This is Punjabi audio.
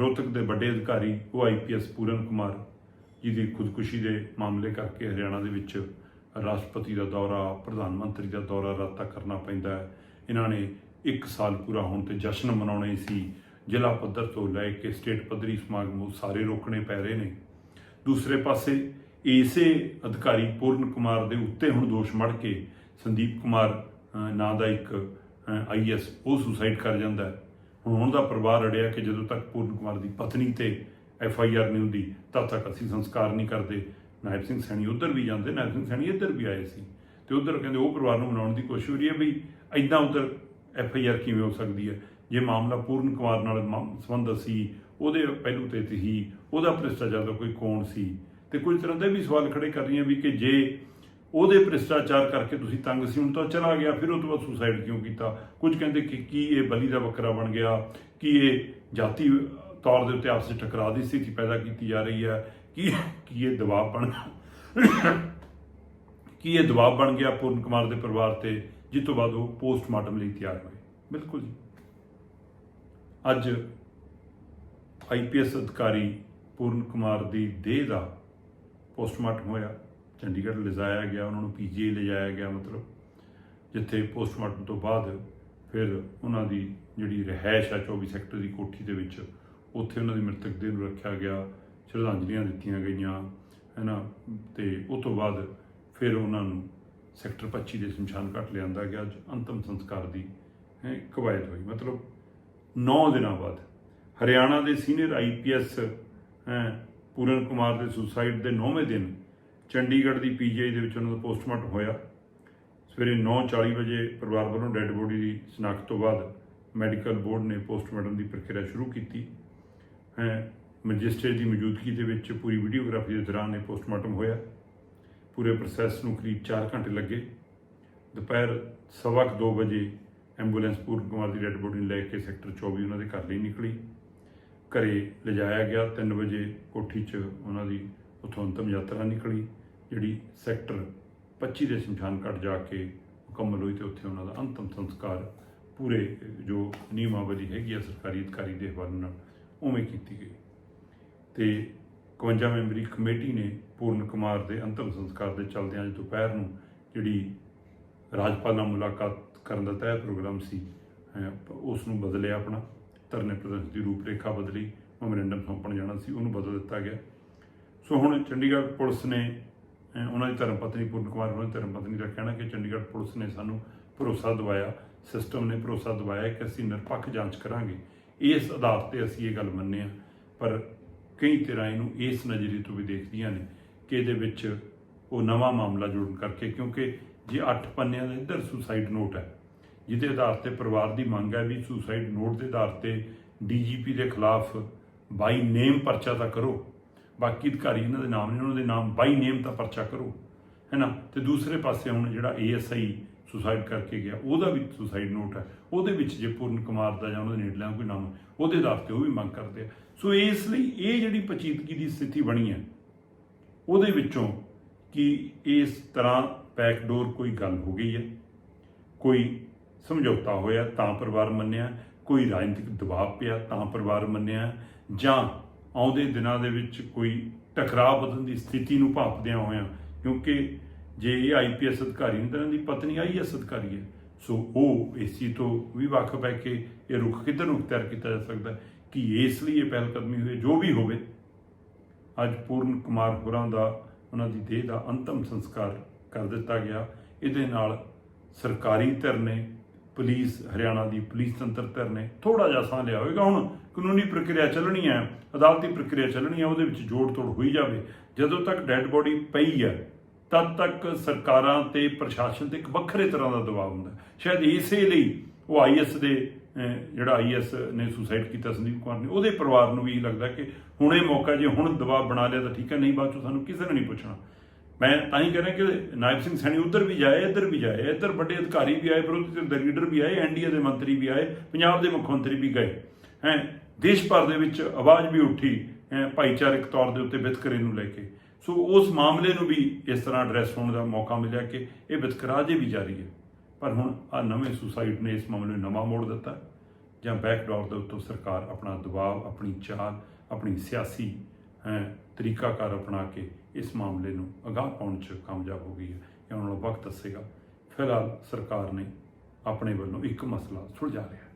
ਰੋਹਤਕ ਦੇ ਵੱਡੇ ਅਧਿਕਾਰੀ ਉਹ ਆਈਪੀਐਸ ਪੂਰਨ ਕੁਮਾਰ ਜੀ ਦੀ ਖੁਦਕੁਸ਼ੀ ਦੇ ਮਾਮਲੇ ਕਰਕੇ ਹਰਿਆਣਾ ਦੇ ਵਿੱਚ ਰਾਸ਼ਟਰਪਤੀ ਦਾ ਦੌਰਾ, ਪ੍ਰਧਾਨ ਮੰਤਰੀ ਦਾ ਦੌਰਾ ਰਾਤਾ ਕਰਨਾ ਪੈਂਦਾ ਹੈ। ਇਹਨਾਂ ਨੇ 1 ਸਾਲ ਪੂਰਾ ਹੋਣ ਤੇ ਜਸ਼ਨ ਮਨਾਉਣੇ ਸੀ। ਜ਼ਿਲ੍ਹਾ ਪੱਧਰ ਤੋਂ ਲੈ ਕੇ ਸਟੇਟ ਪੱਧਰੀ ਸਮਾਗਮ ਉਹ ਸਾਰੇ ਰੋਕਣੇ ਪੈ ਰਹੇ ਨੇ। ਦੂਸਰੇ ਪਾਸੇ, ਇਸੇ ਅਧਿਕਾਰੀ ਪੂਰਨ ਕੁਮਾਰ ਦੇ ਉੱਤੇ ਹੁਣ ਦੋਸ਼ ਮੜ ਕੇ ਸੰਦੀਪ ਕੁਮਾਰ ਨਾਂ ਦਾ ਇੱਕ ਆਈਐਸ ਉਹ ਸੁਸਾਈਡ ਕਰ ਜਾਂਦਾ ਹੈ। ਹੁਣ ਉਹਨਾਂ ਦਾ ਪਰਿਵਾਰ ਅੜਿਆ ਕਿ ਜਦੋਂ ਤੱਕ ਪੂਰਨ ਕੁਮਾਰ ਦੀ ਪਤਨੀ ਤੇ ਐਫ ਆਈ ਆਰ ਨਹੀਂ ਹੁੰਦੀ, ਤਦ ਤੱਕ ਅਸੀਂ ਸੰਸਕਾਰ ਨਹੀਂ ਕਰਦੇ। ਨਾਇਬ ਸਿੰਘ ਸੈਣੀ ਉੱਧਰ ਵੀ ਜਾਂਦੇ, ਨਾਇਬ ਸਿੰਘ ਸੈਣੀ ਇੱਧਰ ਵੀ ਆਏ ਸੀ। ਤੇ ਉੱਧਰ ਕਹਿੰਦੇ, ਉਹ ਪਰਿਵਾਰ ਨੂੰ ਮਨਾਉਣ ਦੀ ਕੋਸ਼ਿਸ਼ ਹੋ ਰਹੀ ਹੈ ਵੀ ਐਦਾਂ ਉੱਧਰ ਐਫ ਆਈ ਆਰ ਕਿਵੇਂ ਹੋ ਸਕਦੀ ਹੈ? ਜੇ ਮਾਮਲਾ ਪੂਰਨ ਕੁਮਾਰ ਨਾਲ ਮਾਮ- ਸੰਬੰਧਿਤ ਸੀ, ਉਹਦੇ ਪਹਿਲੂ ਤੇ ਸੀ ਉਹਦਾ ਭ੍ਰਿਸ਼ਟਾਚਾਰ ਦਾ ਕੋਈ ਕੌਣ ਸੀ? ਤੇ ਕੁਝ ਤਰ੍ਹਾਂ ਦੇ ਵੀ ਸਵਾਲ ਖੜੇ ਕਰ ਰਹੀਆਂ ਵੀ ਕਿ ਜੇ ਉਹਦੇ ਭ੍ਰਿਸ਼ਟਾਚਾਰ ਕਰਕੇ ਤੁਸੀਂ ਤੰਗ ਸੀ, ਹੁਣ ਤਾਂ ਚਲਾ ਗਿਆ, ਫਿਰ ਉਹ ਤੋਂ ਬਾਅਦ ਸੁਸਾਈਡ ਕਿਉਂ ਕੀਤਾ? ਕੁਝ ਕਹਿੰਦੇ ਕਿ ਕੀ ਇਹ ਬਲੀ ਦਾ ਬੱਕਰਾ ਬਣ ਗਿਆ? ਕੀ ਇਹ ਜਾਤੀ ਤੌਰ ਦੇ ਉੱਤੇ ਆਪਸ ਟਕਰਾਅ ਦੀ ਸਥਿਤੀ ਪੈਦਾ ਕੀਤੀ ਜਾ ਰਹੀ ਹੈ? ਕੀ ਕੀ ਇਹ ਦਬਾਅ ਬਣ ਕੀ ਇਹ ਦਬਾਅ ਬਣ ਗਿਆ ਪੂਰਨ ਕੁਮਾਰ ਦੇ ਪਰਿਵਾਰ ਤੇ, ਜਿਸ ਤੋਂ ਬਾਅਦ ਉਹ ਪੋਸਟਮਾਰਟਮ ਲਈ ਤਿਆਰ ਹੋਏ? ਬਿਲਕੁਲ ਜੀ। ਅੱਜ ਆਈਪੀਐਸ ਅਧਿਕਾਰੀ ਪੂਰਨ ਕੁਮਾਰ ਦੀ ਦੇਹ ਦਾ ਪੋਸਟਮਾਰਟਮ ਹੋਇਆ। ਚੰਡੀਗੜ੍ਹ ਲਿਜਾਇਆ ਗਿਆ, ਉਹਨਾਂ ਨੂੰ ਪੀਜੀਆਈ ਲਿਜਾਇਆ ਗਿਆ ਮਤਲਬ, ਜਿੱਥੇ ਪੋਸਟਮਾਰਟਮ ਤੋਂ ਬਾਅਦ ਫਿਰ ਉਹਨਾਂ ਦੀ ਜਿਹੜੀ ਰਹਿائش ਆ 24 ਸੈਕਟਰ ਦੀ ਕੋਠੀ ਦੇ ਵਿੱਚ, ਉੱਥੇ ਉਹਨਾਂ ਦੀ ਮ੍ਰਿਤਕ ਦੇਹ ਨੂੰ ਰੱਖਿਆ ਗਿਆ, ਸ਼ਰਧਾਂਜਲੀਆਂ ਦਿੱਤੀਆਂ ਗਈਆਂ, ਹੈਨਾ? ਤੇ ਉਸ ਤੋਂ ਬਾਅਦ ਫਿਰ ਉਹਨਾਂ ਨੂੰ ਸੈਕਟਰ 25 ਦੇ ਸ਼ਮਸ਼ਾਨ ਘਾਟ ਲਿਆਂਦਾ ਗਿਆ, ਅੱਜ ਅੰਤਮ ਸੰਸਕਾਰ ਦੀ, ਹੈ, ਕਵਾਇਦ ਹੋਈ। ਮਤਲਬ 9 ਦਿਨਾਂ ਬਾਅਦ ਹਰਿਆਣਾ ਦੇ ਸੀਨੀਅਰ ਆਈਪੀਐਸ ਪੂਰਨ ਕੁਮਾਰ ਦੇ ਸੁਸਾਈਡ ਦੇ 9ਵੇਂ ਦਿਨ ਚੰਡੀਗੜ੍ਹ ਦੀ ਪੀਜੀਆਈ ਦੇ ਵਿੱਚ ਉਹਨਾਂ ਦਾ ਪੋਸਟਮਾਰਟਮ ਹੋਇਆ। ਸਵੇਰੇ 9:40 ਵਜੇ ਪਰਿਵਾਰ ਵੱਲੋਂ ਡੈੱਡ ਬੋਡੀ ਦੀ ਸ਼ਨਾਖਤ ਤੋਂ ਬਾਅਦ ਮੈਡੀਕਲ ਬੋਰਡ ਨੇ ਪੋਸਟਮਾਰਟਮ ਦੀ ਪ੍ਰਕਿਰਿਆ ਸ਼ੁਰੂ ਕੀਤੀ। ਹੈ, ਮੈਜਿਸਟਰੇਟ ਦੀ ਮੌਜੂਦਗੀ ਦੇ ਵਿੱਚ ਪੂਰੀ ਵੀਡੀਓਗ੍ਰਾਫੀ ਦੇ ਦੌਰਾਨ ਇਹ ਪੋਸਟਮਾਰਟਮ ਹੋਇਆ। ਪੂਰੇ ਪ੍ਰੋਸੈਸ ਨੂੰ ਕਰੀਬ 4 ਘੰਟੇ ਲੱਗੇ। ਦੁਪਹਿਰ ਸਵਾ ਕੁ ਦੋ ਵਜੇ ਐਂਬੂਲੈਂਸ ਪੂਰਨ ਕੁਮਾਰ ਦੀ ਡੈੱਡ ਬੋਡੀ ਨੂੰ ਲੈ ਕੇ ਸੈਕਟਰ 24 ਉਹਨਾਂ ਦੇ ਘਰ ਲਈ ਨਿਕਲੀ। ਘਰੇ ਲਿਜਾਇਆ ਗਿਆ। 3 ਵਜੇ ਕੋਠੀ 'ਚ ਉਹਨਾਂ ਦੀ ਉੱਥੋਂ ਅੰਤਮ ਯਾਤਰਾ ਨਿਕਲੀ। ਜਿਹੜੀ ਸੈਕਟਰ 25 ਦੇ ਸ਼ਮਸ਼ਾਨ ਘਾਟ ਜਾ ਕੇ ਮੁਕੰਮਲ ਹੋਈ ਤੇ ਉੱਥੇ ਉਹਨਾਂ ਦਾ ਅੰਤਮ ਸੰਸਕਾਰ ਪੂਰੇ ਜੋ ਨਿਯਮਾਵਲੀ ਹੈਗੀ ਆ ਸਰਕਾਰੀ ਅਧਿਕਾਰੀ ਦੇ ਹਵਾਲੇ ਨਾਲ ਉਵੇਂ ਕੀਤੀ ਗਈ। ਤੇ 51 ਮੈਂਬਰੀ ਕਮੇਟੀ ਨੇ ਪੂਰਨ ਕੁਮਾਰ ਦੇ ਅੰਤਮ ਸੰਸਕਾਰ ਦੇ ਚਲਦਿਆਂ ਅੱਜ ਦੁਪਹਿਰ ਨੂੰ ਜਿਹੜੀ ਰਾਜਪਾਲ ਨਾਲ ਮੁਲਾਕਾਤ ਕਰਨ ਦਾ ਤੈਅ ਪ੍ਰੋਗਰਾਮ ਸੀ ਉਸ ਨੂੰ ਬਦਲਿਆ ਆਪਣਾ। ਧਰਨੇ ਪ੍ਰਦਰਸ਼ਨ ਦੀ ਰੂਪਰੇਖਾ ਬਦਲੀ ਮੈਮੋਰੈਂਡਮ ਸੌਂਪਣ ਜਾਣਾ ਸੀ, ਉਹਨੂੰ ਬਦਲ ਦਿੱਤਾ ਗਿਆ। ਸੋ ਹੁਣ ਚੰਡੀਗੜ੍ਹ ਪੁਲਿਸ ਨੇ ਉਹਨਾਂ ਦੀ ਧਰਮ ਪਤਨੀ ਪੂਰਨ ਕੁਮਾਰ, ਉਹਨਾਂ ਦੀ ਧਰਮ ਪਤਨੀ ਦਾ ਕਹਿਣਾ ਕਿ ਚੰਡੀਗੜ੍ਹ ਪੁਲਿਸ ਨੇ ਸਾਨੂੰ ਭਰੋਸਾ ਦਿਵਾਇਆ ਸਿਸਟਮ ਨੇ ਭਰੋਸਾ ਦਿਵਾਇਆ ਕਿ ਅਸੀਂ ਨਿਰਪੱਖ ਜਾਂਚ ਕਰਾਂਗੇ। ਇਸ ਆਧਾਰ ਤੇ ਅਸੀਂ ਇਹ ਗੱਲ ਮੰਨੇ ਆ ਪਰ ਕਈ ਤਰ੍ਹਾਂ ਇਹਨੂੰ ਇਸ ਨਜ਼ਰੀਏ ਤੋਂ ਵੀ ਦੇਖਦੀਆਂ ਨੇ ਕਿ ਇਹਦੇ ਵਿੱਚ ਉਹ ਨਵਾਂ ਮਾਮਲਾ ਜੋੜਨ ਕਰਕੇ, ਕਿਉਂਕਿ ਜੇ 8 ਪੰਨਿਆਂ ਦਾ ਇੱਧਰ ਸੁਸਾਈਡ ਨੋਟ ਹੈ, ਜਿਹਦੇ ਆਧਾਰ ਤੇ ਪਰਿਵਾਰ ਦੀ ਮੰਗ ਹੈ ਵੀ ਸੁਸਾਈਡ ਨੋਟ ਦੇ ਆਧਾਰ ਤੇ ਡੀਜੀਪੀ ਦੇ ਖਿਲਾਫ ਬਾਈ ਨੇਮ ਪਰਚਾ ਤਾਂ ਕਰੋ। ਬਾਕੀ ਅਧਿਕਾਰੀ ਇਹਨਾਂ ਦੇ ਨਾਮ ਨੇ, ਉਹਨਾਂ ਦੇ ਨਾਮ ਬਾਈ ਨੇਮ ਤਾਂ ਪਰਚਾ ਕਰੋ ਹੈ ਨਾ ਤੇ ਦੂਸਰੇ ਪਾਸੇ ਹੁਣ ਜਿਹੜਾ ਏਐਸਆਈ ਸੁਸਾਈਡ ਕਰਕੇ ਗਿਆ, ਉਹਦਾ ਵੀ ਸੁਸਾਈਡ ਨੋਟ ਹੈ। ਉਹਦੇ ਵਿੱਚ ਜੇ ਪੂਰਨ ਕੁਮਾਰ ਦਾ ਜਾਂ ਉਹਨਾਂ ਦੇ ਨੇੜਲਿਆਂ ਕੋਈ ਨਾਮ, ਉਹਦੇ ਆਧਾਰ ਤੇ ਉਹ ਵੀ ਮੰਗ ਕਰਦੇ ਆ। ਸੋ ਇਸ ਲਈ ਇਹ ਜਿਹੜੀ ਪਚੀਦਗੀ ਦੀ ਸਥਿਤੀ ਬਣੀ ਹੈ, ਉਹਦੇ ਵਿੱਚੋਂ ਕਿ ਇਸ ਤਰ੍ਹਾਂ ਬੈਕਡੋਰ ਕੋਈ ਗੱਲ ਹੋ ਗਈ ਹੈ, ਕੋਈ ਸਮਝੌਤਾ ਹੋਇਆ ਤਾਂ ਪਰਿਵਾਰ ਮੰਨਿਆ, ਕੋਈ ਰਾਜਨੀਤਿਕ ਦਬਾਅ ਪਿਆ ਤਾਂ ਪਰਿਵਾਰ ਮੰਨਿਆ, ਜਾਂ ਆਉਂਦੇ ਦਿਨਾਂ ਦੇ ਵਿੱਚ ਕੋਈ ਟਕਰਾਅ ਵਧਣ ਦੀ ਸਥਿਤੀ ਨੂੰ ਭਾਪਦਿਆਂ ਹੋਇਆਂ, ਕਿਉਂਕਿ ਜੇ ਇਹ ਆਈਪੀਐਸ ਅਧਿਕਾਰੀ ਨੇ ਤਾਂ ਇਹਨਾਂ ਦੀ ਪਤਨੀ ਆਈਐਸ ਅਧਿਕਾਰੀ ਹੈ, ਸੋ ਉਹ ਇਸ ਚੀਜ਼ ਤੋਂ ਵੀ ਵਾਕਫ ਹੈ ਕਿ ਇਹ ਰੁਖ ਕਿੱਧਰ ਨੂੰ ਤਿਆਰ ਕੀਤਾ ਜਾ ਸਕਦਾ ਕਿ ਇਸ ਲਈ ਇਹ ਪਹਿਲ ਕਦਮੀ ਹੋਈ ਜੋ ਵੀ ਹੋਵੇ, ਅੱਜ ਪੂਰਨ ਕੁਮਾਰ ਹੋਰਾਂ ਦਾ, ਉਹਨਾਂ ਦੀ ਦੇਹ ਦਾ ਅੰਤਮ ਸੰਸਕਾਰ ਕਰ ਦਿੱਤਾ ਗਿਆ। ਇਹਦੇ ਨਾਲ ਸਰਕਾਰੀ ਧਿਰ ਨੇ ਪੁਲਿਸ ਹਰਿਆਣਾ ਦੀ ਪੁਲਿਸ ਤੰਤਰ ਧਿਰ ਨੇ ਥੋੜਾ ਜਿਹਾ ਸਾਹ ਲਿਆ ਹੋਵੇਗਾ। ਹੁਣ ਕਾਨੂੰਨੀ ਪ੍ਰਕਿਰਿਆ ਚੱਲਣੀ ਹੈ ਅਦਾਲਤੀ ਪ੍ਰਕਿਰਿਆ ਚੱਲਣੀ ਹੈ ਉਹਦੇ ਵਿੱਚ ਜੋੜ ਤੋੜ ਹੋਈ ਜਾਵੇ। ਜਦੋਂ ਤੱਕ ਡੈੱਡ ਬੋਡੀ ਪਈ ਹੈ ਤਦ ਤੱਕ ਸਰਕਾਰਾਂ ਤੇ ਪ੍ਰਸ਼ਾਸਨ ਤੇ ਇੱਕ ਵੱਖਰੇ ਤਰ੍ਹਾਂ ਦਾ ਦਬਾਅ ਹੁੰਦਾ ਸ਼ਾਇਦ ਇਸੇ ਲਈ ਉਹ ਆਈਐਸ ਦੇ ਅਹ, ਜਿਹੜਾ ਆਈਐਸ ਨੇ ਸੁਸਾਈਡ ਕੀਤਾ ਸੰਦੀਪ ਕੁਮਾਰ ਨੇ ਉਹਦੇ ਪਰਿਵਾਰ ਨੂੰ ਵੀ ਇਹ ਲੱਗਦਾ ਕਿ ਹੁਣ ਇਹ ਮੌਕਾ ਜੇ ਹੁਣ ਦਬਾਅ ਬਣਾ ਲਿਆ ਤਾਂ ਠੀਕ ਹੈ ਨਹੀਂ ਬਾਅਦ ਚੋਂ ਸਾਨੂੰ ਕਿਸੇ ਨੇ ਨਹੀਂ ਪੁੱਛਣਾ। ਮੈਂ ਤਾਂ ਹੀ ਕਹਿ ਰਿਹਾ ਕਿ ਨਾਇਬ ਸਿੰਘ ਸੈਣੀ ਉੱਧਰ ਵੀ ਜਾਏ, ਇੱਧਰ ਵੀ ਜਾਏ, ਇੱਧਰ ਵੱਡੇ ਅਧਿਕਾਰੀ ਵੀ ਆਏ, ਵਿਰੋਧੀ ਧਿਰ ਦੇ ਲੀਡਰ ਵੀ ਆਏ ਐਨਡੀਏ ਦੇ ਮੰਤਰੀ ਵੀ ਆਏ, ਪੰਜਾਬ ਦੇ ਮੁੱਖ ਮੰਤਰੀ ਵੀ ਗਏ। ਹੈ, ਦੇਸ਼ ਭਰ ਦੇ ਵਿੱਚ ਆਵਾਜ਼ ਵੀ ਉੱਠੀ, ਹੈਂ, ਭਾਈਚਾਰਕ ਤੌਰ ਦੇ ਉੱਤੇ ਵਿਤਕਰੇ ਨੂੰ ਲੈ ਕੇ। ਸੋ ਉਸ ਮਾਮਲੇ ਨੂੰ ਵੀ ਇਸ ਤਰ੍ਹਾਂ ਐਡਰੈਸ ਹੋਣ ਦਾ ਮੌਕਾ ਮਿਲਿਆ ਕਿ ਇਹ ਵਿਤਕਰਾ ਜੇ ਵੀ ਜਾਰੀ ਹੈ। ਪਰ ਹੁਣ ਆ ਨਵੇਂ ਸੁਸਾਈਡ ਨੇ ਇਸ ਮਾਮਲੇ ਨੂੰ ਨਵਾਂ ਮੋੜ ਦਿੱਤਾ, ਜਾਂ ਬੈਕਡੋਰ ਦੇ ਉੱਤੋਂ ਸਰਕਾਰ ਆਪਣਾ ਦਬਾਅ, ਆਪਣੀ ਚਾਲ, ਆਪਣੀ ਸਿਆਸੀ ਤਰੀਕਾਕਾਰ ਅਪਣਾ ਕੇ ਇਸ ਮਾਮਲੇ ਨੂੰ ਅਗਾਹ ਪਾਉਣ 'ਚ ਕਾਮਯਾਬ ਹੋ ਗਈ ਹੈ ਇਹ ਆਉਣ ਵਾਲਾ ਵਕਤ ਦੱਸੇਗਾ। ਫਿਲਹਾਲ ਸਰਕਾਰ ਨੇ ਆਪਣੇ ਵੱਲੋਂ ਇੱਕ ਮਸਲਾ ਸੁਲਝਾ ਲਿਆ